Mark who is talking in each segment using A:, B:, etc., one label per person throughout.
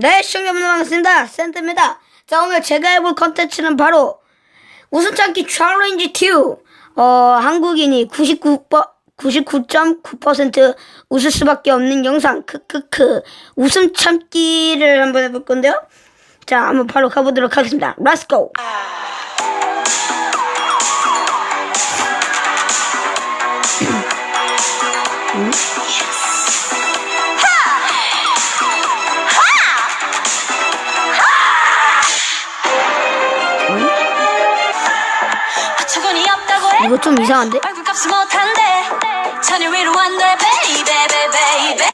A: 네, 시청자분들 반갑습니다. 센터입니다. 자, 오늘 제가 해볼 컨텐츠는 바로 참기 챌린지 2. 어, 한국인이 99%, 99.9% 웃을 수밖에 없는 영상, 크크크. 웃음 참기를 한번 해볼 건데요. 자, 한번 바로 가보도록 하겠습니다. Let's 이거 좀 이상한데?
B: 베이베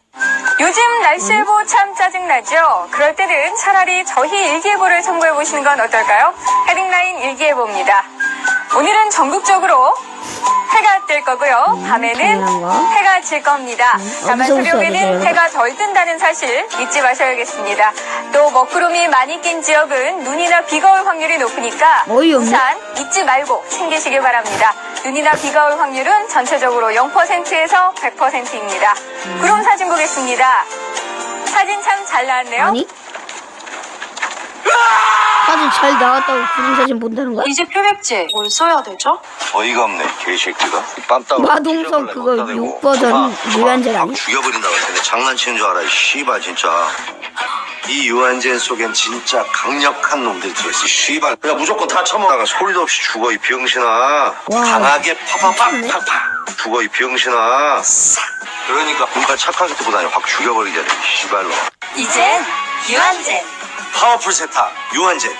C: 요즘 날씨 예보 참 짜증나죠? 그럴 때는 차라리 저희 일기예보를 참고해보시는 건 어떨까요? 헤딩라인 일기예보입니다. 오늘은 전국적으로 해가 뜰 거고요. 밤에는
A: 당연한 거.
C: 해가 질 겁니다. 다만
A: 웃어야 되죠,
C: 새벽에는? 해가 덜 뜬다는 사실 잊지 마셔야겠습니다. 또 먹구름이 많이 낀 지역은 눈이나 비가 올 확률이 높으니까. 우산 잊지 말고 챙기시길 바랍니다. 눈이나 비가 올 확률은 전체적으로 0%에서 100%입니다. 구름 사진 보겠습니다. 사진 참 잘 나왔네요.
A: 아니? 사진 잘 나왔다고 구름 사진 본다는 거야?
B: 이제 표백제 뭘 써야 되죠?
D: 어이가 없네 개새끼가 빰따고
A: 마동석 그거 욕 버전 유한젤 아니?
D: 죽여버린다고 했는데 장난치는 줄 알아 이 씨발 진짜 이 유한젠 속엔 진짜 강력한 놈들이 들어있어 씨발. 그냥 무조건 다 처먹다가 소리도 없이 죽어 이 병신아.
A: 와.
D: 강하게
A: 미쳤네.
D: 팍팍팍팍 죽어 이 병신아. 싹. 그러니까 뭔가 착하게 두고 다녀 확 죽여버리잖아 이 씨발로.
B: 이젠 유한제
D: 파워풀 세타 유한젠.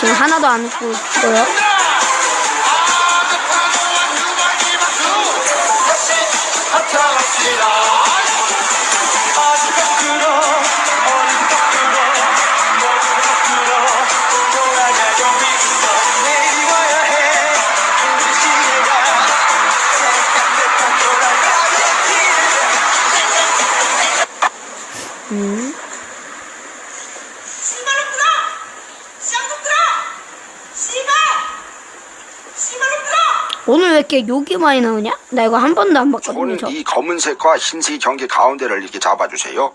A: 지금 하나도 안 웃고 있어요. 오늘 왜 이렇게 욕이 많이 나오냐? 나 이거 한 번도 안 봤거든요.
E: 손
A: 저.
E: 이 검은색과 흰색의 경계 가운데를 이렇게 잡아주세요.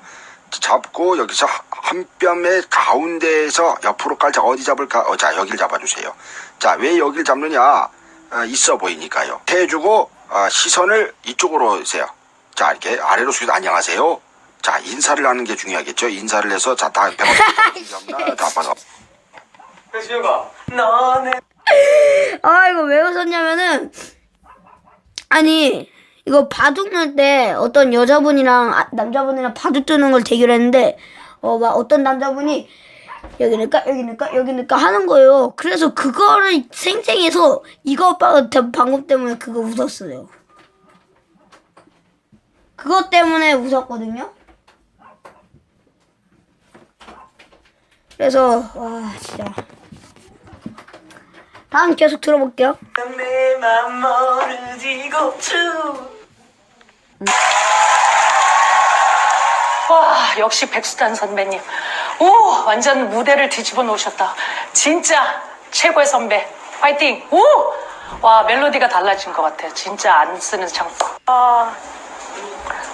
E: 잡고 여기서 한 뼘의 가운데에서 옆으로 깔자 어디 잡을까? 어, 자 여길 잡아주세요. 자 왜 여길 잡느냐? 아, 있어 보이니까요. 대주고 아, 시선을 이쪽으로 하세요. 자 이렇게 아래로 숙여서 안녕하세요. 자 인사를 하는 게 중요하겠죠. 인사를 해서 자다 배가 잡나 다 봐서
A: 아 이거 왜 웃었냐면은 아니 이거 바둑 넣을 때 어떤 여자분이랑 아, 남자분이랑 바둑 두는 걸 대결했는데 어 막 어떤 남자분이 여기 넣을까 여기 넣을까 여기 넣을까 하는 거예요. 그래서 그거를 생생해서 이거 오빠가 대- 방금 때문에 그거 웃었어요. 그것 때문에 웃었거든요. 그래서 와 진짜 다음 계속 들어볼게요.
F: 추와 역시 백수단 선배님. 오 완전 무대를 뒤집어 놓으셨다. 진짜 최고의 선배. 파이팅. 오와 멜로디가 달라진 것 같아요. 진짜 안 쓰는 창법. 아,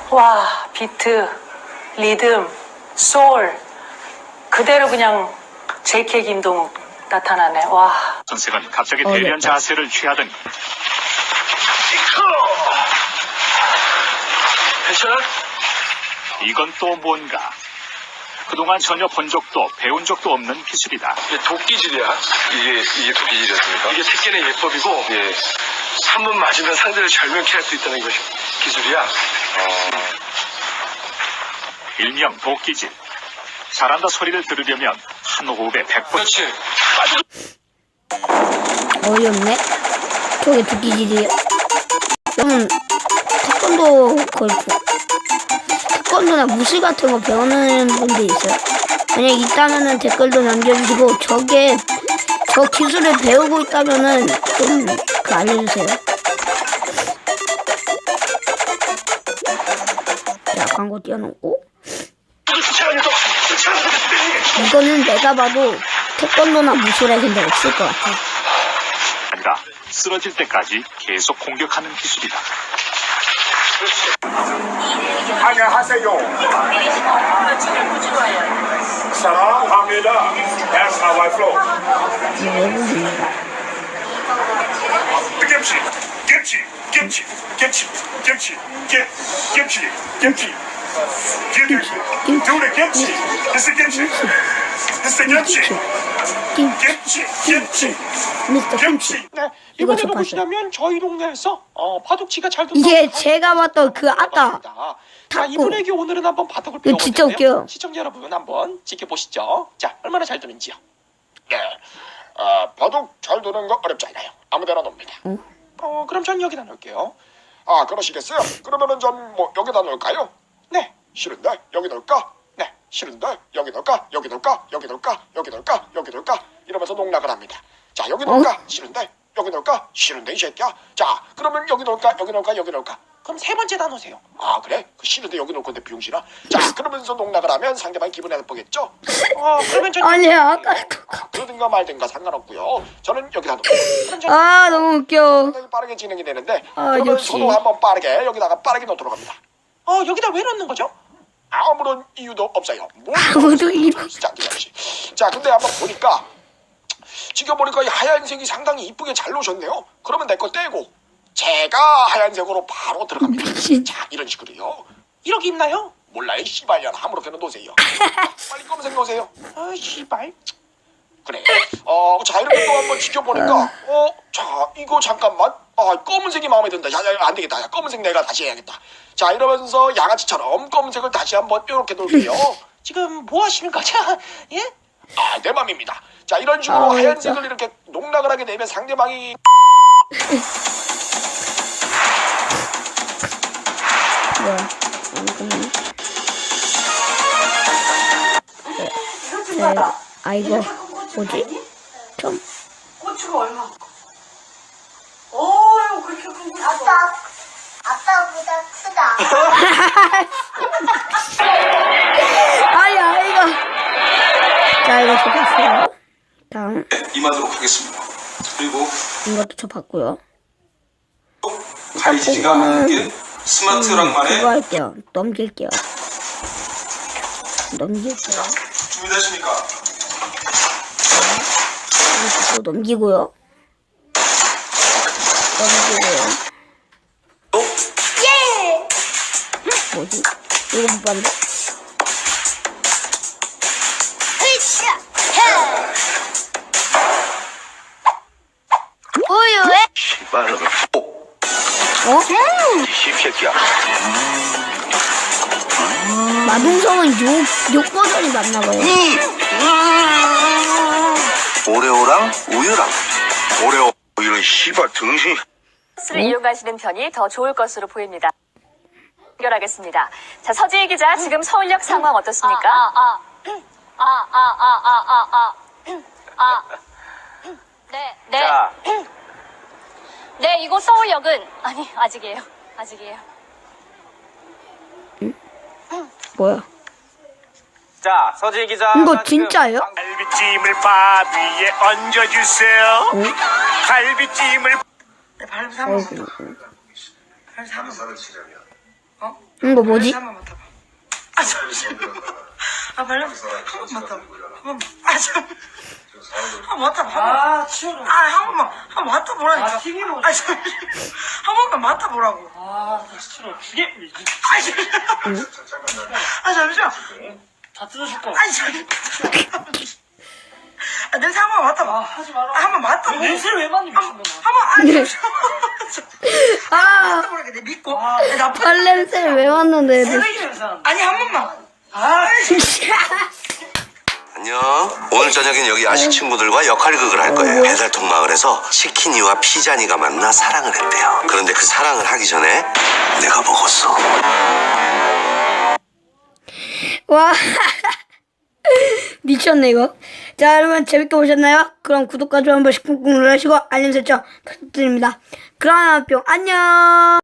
F: 와 비트 리듬 소울. 그대로 그냥 JK 김동욱 나타나네 와
G: 선생은 갑자기
A: 어,
G: 대리한
A: 네.
G: 자세를 취하더니
H: 패션
G: 이건 또 뭔가 그동안 전혀 본 적도 배운 적도 없는 기술이다.
H: 이게 도끼질이야 이게 이게 도끼질이었습니까? 이게 택견의 예법이고 예. 한 번 맞으면 상대를 절명케 할 수 있다는 것이 기술이야
G: 일명 도끼질. 잘한다 소리를 들으려면 한 호흡에 100번
H: 그렇지
A: 어이없네. 저게 두기질이에요. 그러면 태권도 부- 태권도나 무술 같은 거 배우는 분들 있어요. 만약 있다면은 댓글도 남겨주시고 저게 저 기술을 배우고 있다면은 좀 그 알려주세요. 자 광고 띄워놓고 이거는 내가 봐도 태권도나 무술에 근데 없을 것 같아.
G: 아니라 쓰러질 때까지 계속 공격하는 기술이다.
I: 안녕하세요. 사랑합니다. That's how I flow. 김치, 김치, 김치, 김치, 김치, 김, 김치, 김치. 김치. Do the 김치. This is 김치. This is 김치. 김치, 김치,
A: 미스터 김치.
I: 김치.
J: 네,
A: 이거
J: 이번에도
A: 저
J: 보시려면 저희 동네에서 어, 바둑치가 잘 되는
A: 이게 제가 봤던 그 아까
J: 자,
A: 탁구.
J: 이분에게 오늘은 한번 바둑을
A: 이거
J: 배워볼
A: 진짜. 웃겨요.
J: 시청자 여러분 한번 지켜보시죠. 자, 얼마나 잘 되는지요.
K: 네. 아, 바둑 잘 두는 거 어렵지 않아요. 아무데나 놓습니다.
J: 어, 그럼 전 여기다 놓을게요.
K: 아, 그러시겠어요? 그러면은 전 뭐 여기다 놓을까요?
J: 네,
K: 싫은데 여기 놓을까?
J: 네.
K: 싫은데 여기 놓을까? 여기 놓을까? 여기 놓을까? 여기 놓을까? 여기 놓을까? 이러면서 농락을 합니다. 자, 여기 놓을까? 싫은데 여기 놓을까? 싫은데 이 새끼야. 자, 그러면 여기 놓을까? 여기 놓을까? 여기 놓을까?
J: 그럼 세 번째 다 놓으세요.
K: 아, 그래? 그 싫은데 여기 놓을 건데 비용실아. 자, 그러면서 농락을 하면 상대방이 기분이 나쁘겠죠?
J: 어, 그러면 전
A: 아니 아까
K: 아, 그러든가 말든가 상관없고요. 저는 여기다 놓을게요.
J: 그럼
A: 전아 너무 웃겨.
K: 상당히 빠르게 진행이 되는데
A: 아,
K: 그러면
A: 역시.
K: 저도 한번 빠르게 여기다가 빠르게 놓도록 합니다.
J: 어, 여기다 왜 놓는 거죠?
K: 아무런 이유도 없어요. 뭘
A: 아무도 이유-
K: 자, 근데 한번 보니까 지금 보니까 이 하얀색이 상당히 이쁘게 잘 놓으셨네요. 그러면 내 거 떼고 제가 하얀색으로 바로 들어갑니다.
A: 미친.
K: 자, 이런 식으로요.
J: 이렇게 입나요?
K: 몰라요, 씨발년 아무렇게나 놓으세요. 빨리 검은색 놓으세요.
J: 아, 씨발.
K: 그래. 어, 자, 이렇게 또 한번 지켜보니까, 어, 자, 이거 잠깐만. 아, 검은색이 마음에 든다. 야, 야, 안 되겠다. 야, 검은색 내가 다시 해야겠다. 자, 이러면서 양아치처럼 검은색을 다시 한번 이렇게 놓을게요.
J: 지금 뭐 하시는 거죠? 예?
K: 아, 내 맘입니다. 자, 이런 식으로
A: 아,
K: 하얀색을 이렇게 농락을 하게 되면 상대방이
A: 뭐야? 잠깐만. 네, 네, 아 이거 뭐지? 좀
L: 고추가 얼마? 그렇게 큰 고추. 아빠,
M: 아빠보다 크다.
A: 아니 아이가. 자 이거 저 봤어요. 다음
H: 임하도록 하겠습니다. 그리고
A: 이것도 저 봤고요.
H: 가이지가 하는 게 스마트 랑만의
A: 그거 할게요. 넘길게요. 넘길게요.
H: 준비되십니까?
A: 또 넘기고요. 넘기고요.
M: 해! 우유에
D: 씨발. 오,
A: 어?
D: 씹새끼야.
A: 마동성은 욕, 욕 버전이 맞나봐요.
D: 오레오랑 우유랑. 오레오 이런 씨발 등신.
C: 버스를 이용하시는 편이 더 좋을 것으로 보입니다. 연결하겠습니다. 자, 서지희 기자, 지금 서울역 상황 어떻습니까?
M: 아, 아, 아, 아, 아, 아, 아. 네, 네. 네, 이곳 서울역은 아니 아직이에요. 아직이에요.
A: 뭐야?
N: 자, 서지 기자.
A: 이거 진짜예요?
I: 갈비찜을 밥 위에 얹어주세요. 갈비찜을
L: 내 발냄새 한번 맡아.
A: 아이고.
L: 발냄새 한 번 맡아.
A: 이거 뭐지?
L: 발냄새 한번 맡아봐. 아, 잠시만. 아, 발냄새 한번 맡아봐. 한 번만. 아, 잠 한번 맡아봐. 한 번. 아, 치워라. 아, 한 번만. 한 번 맡아보라니까. 아, 튀김 아, 잠시 한 번만 맡아보라고. 아, 다시 치워. 죽게. 아, 잠시만. 아, 잠시만. 다 뜯어줄 거야. 아니, 잠시만. 아, 냄새 한 번 맡아봐. 아, 하지 마라. 아, 한 번 맡아봐. 냄새를 왜 맡니, 미친놈아. 한 번, 아니, 잠시만.
A: 아!
L: 맡아보라게, 내 믿고. 나
A: 발냄새를 왜 왔는데 애들.
L: 아니, 한 번만. 아,
D: 안녕. 오늘 저녁엔 여기 아식 친구들과 역할극을 할 거예요. 배달통 마을에서 치킨이와 피자니가 만나 사랑을 했대요. 그런데 그 사랑을 하기 전에 내가 먹었어.
A: 와. 미쳤네, 이거. 자, 여러분, 재밌게 보셨나요? 그럼 구독과 좋아요 한 번씩 꾹꾹 눌러주시고, 알림 설정 부탁드립니다. 그럼, 뿅, 안녕!